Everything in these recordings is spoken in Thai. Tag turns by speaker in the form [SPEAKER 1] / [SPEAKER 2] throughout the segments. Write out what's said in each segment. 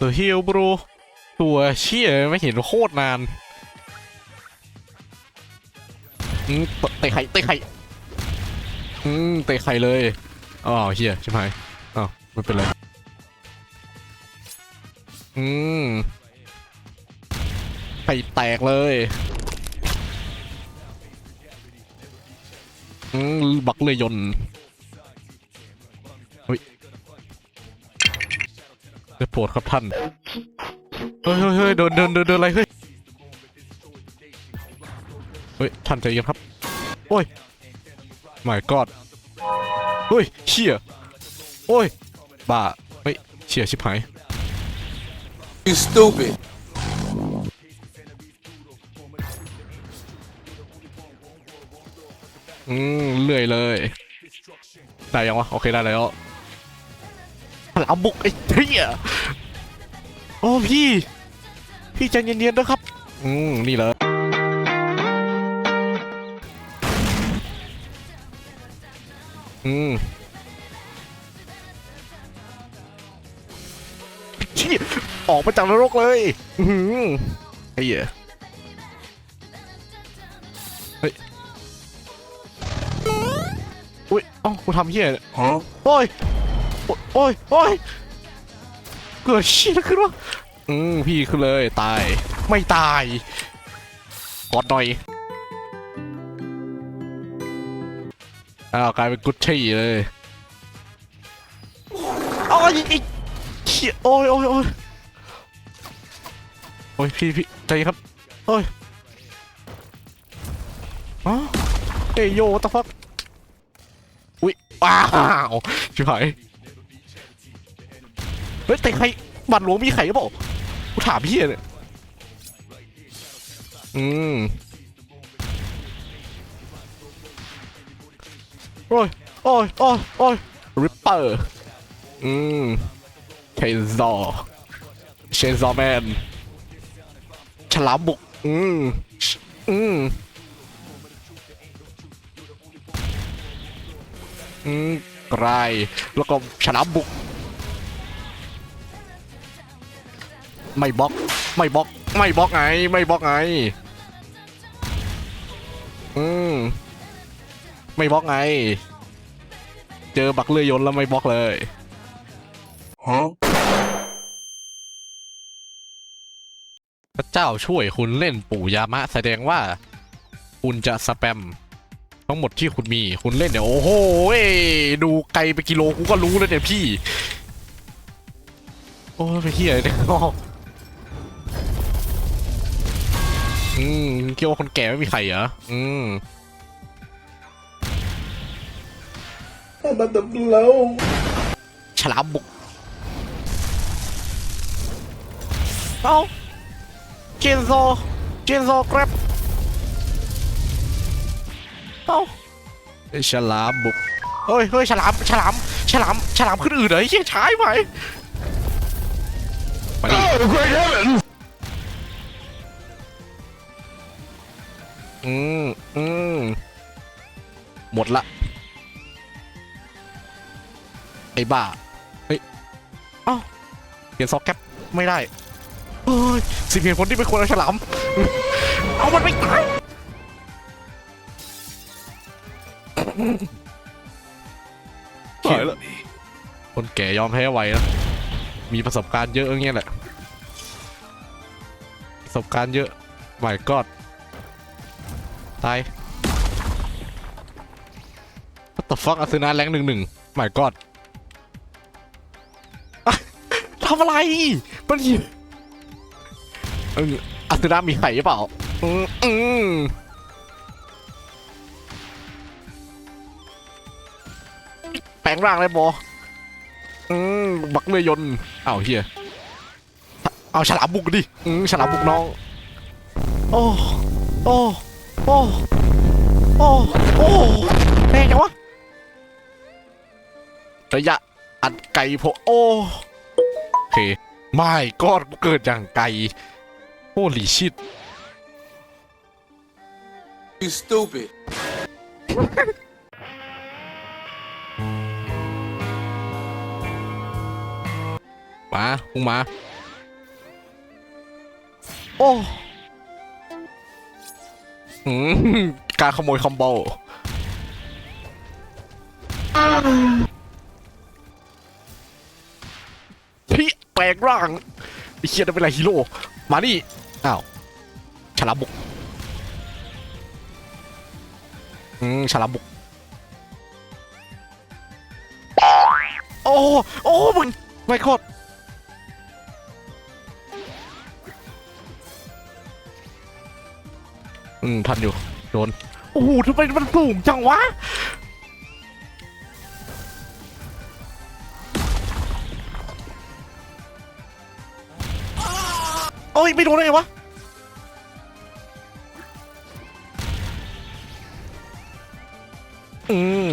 [SPEAKER 1] ตัวฮิลบรูตัวเชี่ยไม่เห็นโคตรนานอืมเตะไข่เตะไข่อืมเตะไข่เลยอ๋อเฮียใช่ไหมอ้าวไม่เป็นไรอืมไข่แตกเลยอืมบักเลยยน โปรดครับท่านเฮ้ยเฮ้ยเฮ้ยเดินเดินเดินเดินอะไรเฮ้ย เฮ้ย ท่านใจเย็นครับ โอ้ย my god เฮ้ยเชี่ยโอ้ย บ้า เฮ้ยเชี่ยชิบหาย
[SPEAKER 2] You stupid.
[SPEAKER 1] อืมเลื่อยเลย ได้ยังวะ โอเคได้แล้วพลังบุกไอ้เหี้ย โอ้พี่ พี่ใจเย็นๆด้วยครับ อืมนี่เลยอืมชี้ออกมาจากนรกเลย อือหือไอ้เหี้ยเฮ้ยอุ้ยเอ้ากูทำเหี้ยเนี่ย
[SPEAKER 2] Huh?
[SPEAKER 1] โอ้ยโอ้ยโอ้ย เกิดเชี่ยขึ้นวะอืมพี่ขึ้นเลยตาย ไม่ตายกอดหน่อยอ้าวกลายเป็นกุชชี่เลยโอ้ยไอ้เชี่ยโอ้ยโอ้ยโอ้ยโอ้ยพี่พี่ใจเย็นครับโอ้ยอ๋อเอ้ยโยตะฟักอุ้ยว้าวชิบหายเฮ้ยแต่ใครบัตรหลวงมีไข่หรือเปล่ากูถามพี่เนี่ยอืมโอ้ยโอ้ยโอ้ยโอ้ยริปเปอร์อืมเชนซอเชนซอแมนฉลามบุก อืม อืม อืมไกรแล้วก็ฉลามบุก ไม่บล็อกไม่บล็อก ไม่บล็อกไง ไม่บล็อกไง อืมไม่บล็อกไง เจอบักเลื่อยยนต์แล้วไม่บล็อกเลย
[SPEAKER 2] Huh?
[SPEAKER 1] พระเจ้าช่วยคุณเล่นปู่ยามะ แสดงว่า คุณจะสแปมทั้งหมดที่คุณมีคุณเล่นเนี่ยโอ้โหเอ้ยดูไกลไปกิโลกูก็รู้แล้วเนี่ยพี่ โอ้ยไปเฮียเนี่ย อืมคิดว่าคนแก่ไม่มีใครเหรอ อืม
[SPEAKER 2] I'm about to blow.
[SPEAKER 1] ฉลามบุก เอาเจนโซ เจนโซครับเอาไอ้ฉลามบุก เฮ้ยเฮ้ยฉลาม ฉลาม ฉลาม ฉลามขึ้นอื่นเหรอไอ้เหี้ยใช้ไหมมาดิ อืมอืมหมดละ ไอ้บ้า เฮ้ย เอ้าเปลี่ยนซอกแก๊ปไม่ได้เฮ้ยสิบเหตุผลที่ไม่ควรเอาฉลาม เอามันไปตาย ตายแล้ว คนแก่ยอมแพ้ไวนะ มีประสบการณ์เยอะอย่างเงี้ยแหละ ประสบการณ์เยอะ my god ตาย What the fuck อาซึนาแรงหนึ่งหนึ่ง my god อะทำอะไรมันยิงอาซึนามีไข่หรือเปล่าอืมอืมแปลงร่างเลยบออืมบักเรือยนอ้าวเฮียเอาฉลามบุกดิ อืมฉลามบุกน้อง โอ้ โอ้ อ้โอ้โอ้แรงจังวะระยะอันไกลโพโอ้โอเคไม่กอดเกิดอย่างไกลโอ้หลีชิด
[SPEAKER 2] You stupid.
[SPEAKER 1] มาพุ่งมา โอ้ อืมการขโมยคอมโบพี่แปลงร่างไอ้เคียนเป็นอะไรฮีโร่ มานี่ อ้าว ฉลามบุก อืม ฉลามบุก โอ้ โอ้มันไม่โคตร อืมทันอยู่โดนโอ้โหทำไมมันสูงจังวะโอ้ยไม่โดนได้ไงวะอืม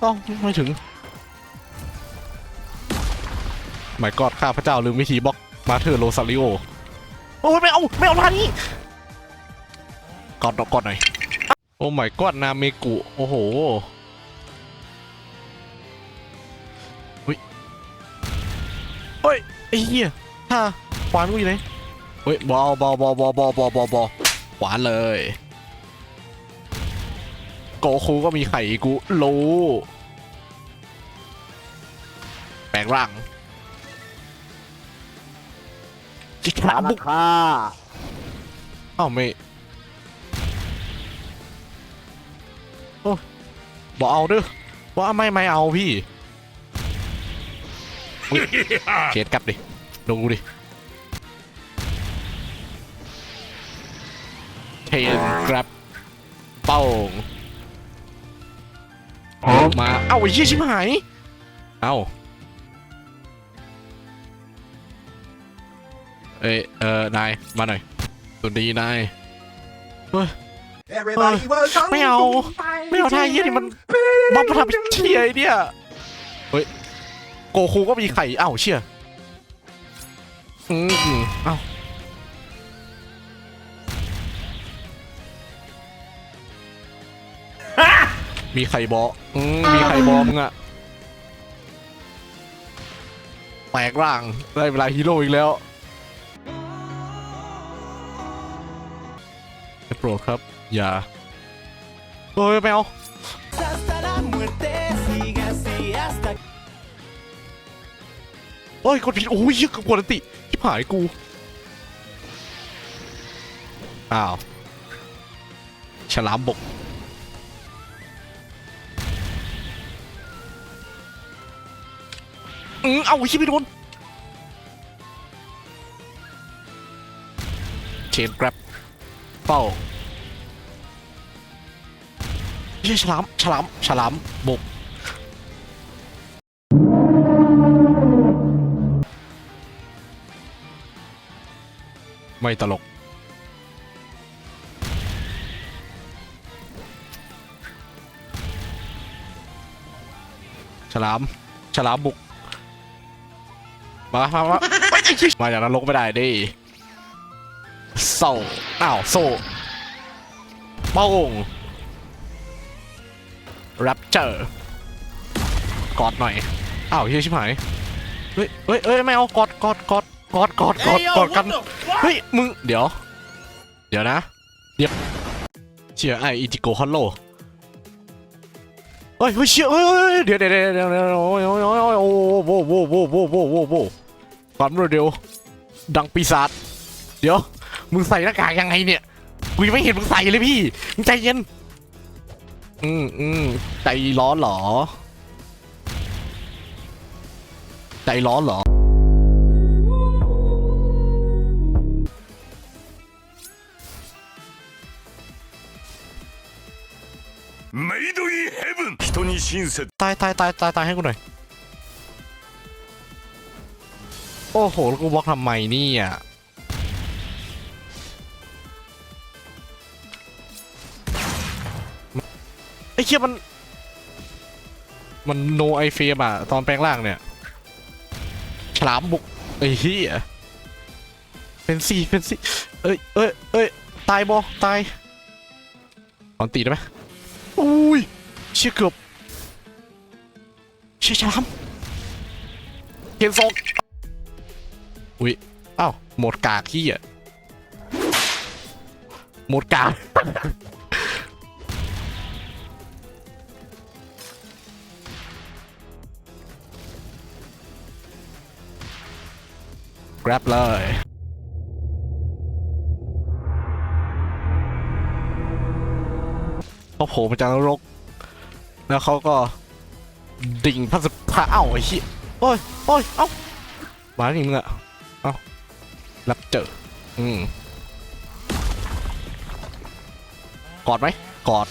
[SPEAKER 1] เอ้าไม่ถึงไม่กอดข้าพระเจ้าลืมวิธีบล็อกมาเธอร์โรซาริโอโอ้ยไม่เอาไม่เอาท่านี้ กอดกอดหน่อย โอ้ไม่กอดนาเมกุ โอ้โหเฮ้ยเฮ้ยไอ้เหี้ยท่าขวานกูอยู่ไหนเฮ้ยบอบอบอบอบอบอบอบอขวานเลยโกคูก็มีไข่กูรู้แปลงร่างจิกขาบุก
[SPEAKER 3] ค่า
[SPEAKER 1] อ้าวไม่ บอกเอาเด้อว่าไม่ไม่เอาพี่อุ๊ยเขียนกลับดิลงดูดิเทนกลับเป้ามาเอ้าไอ้เหี้ยชิบหายเอ้าเอ้ยเออนายมาหน่อยตัวดีนาย
[SPEAKER 2] Everybody was
[SPEAKER 1] ไม่เอา ไม่เอาท่าเยี่ยนี่มันบัฟมาทำเชียไอ้เนี่ยเฮ้ยโกคูก็มีไข่เอ้าเชียอืมอืมเอ้ามีไข่บออืมมีไข่บอมึงอะแปลกร่างได้เวลาฮีโร่อีกแล้วโปรดครับ อย่าเฮ้ยไม่เอา
[SPEAKER 3] hasta la muerte siga así hasta
[SPEAKER 1] เฮ้ยกดผิดโอ้ยยกดอันติชิบหายกู อ้าว ฉลามบก อืมเอาชิบไม่โดนเชนกรับเป้า ไม่ใช่ฉลาม ฉลาม ฉลามบก ไม่ตลก ฉลาม ฉลามบุก มามามาไม่ใช่ชิมาจากนรกไม่ได้ดิโซ่อ้าวโซ่โป้าง รปเจอร์กอดหน่อยอ้าวเฮียชิบหายเฮ้ยเฮ้ยเฮ้ยไม่เอากอดกอดกอดกอดกอดกอดกอดกันเฮ้ยมึงเดี๋ยว เดี๋ยวนะเดี๋ยวเชียร์ไออิจิโกฮัลโลเฮ้ยเฮ้ยเชียร์เฮ้ยเฮ้ยเดี๋ยวเดี๋ยวเดี๋ยวเดี๋ยวเดี๋ยวโอ้ยโอ้ยโอ้ยโอ้ยโอ้โหโว้โว้โว้โว้โว้โว้โว้ความรวดเร็วดังปีศาจเดี๋ยวมึงใส่หน้ากากยังไงเนี่ยกูยังไม่เห็นมึงใส่เลยพี่มึงใจเย็น อืมอืมใจร้อนเหรอ ใจร้อนเหรอ
[SPEAKER 2] メイドインヘブン人に親切
[SPEAKER 1] ตายตายตายตายตายให้กูหน่อย โอ้โห แล้วกูบล็อกทำไมเนี่ย ไอ้เคียมัน มันโนไอเฟมอะตอนแปลงร่างเนี่ย ฉลามบุก ไอ้เหี้ยเป็นสี่เป็นสี่เอ้ยเอ้ยเอ้ยตายบอตายตอนตีได้ไหมอุ้ย เชี่ยเกือบ เชี่ยฉลามเห็นศพอุ้ยอ้าวหมดกากขี้อะหมดกล grab เลยเขาโผล่มาจากนรก แล้วเขาก็ดิ่งพัสพาเอ้าไอ้เหี้ยโอ้ยโอ้ยเอ้ามาดิมึงอะเอ้ารับเจอ อืมกอดไหมกอด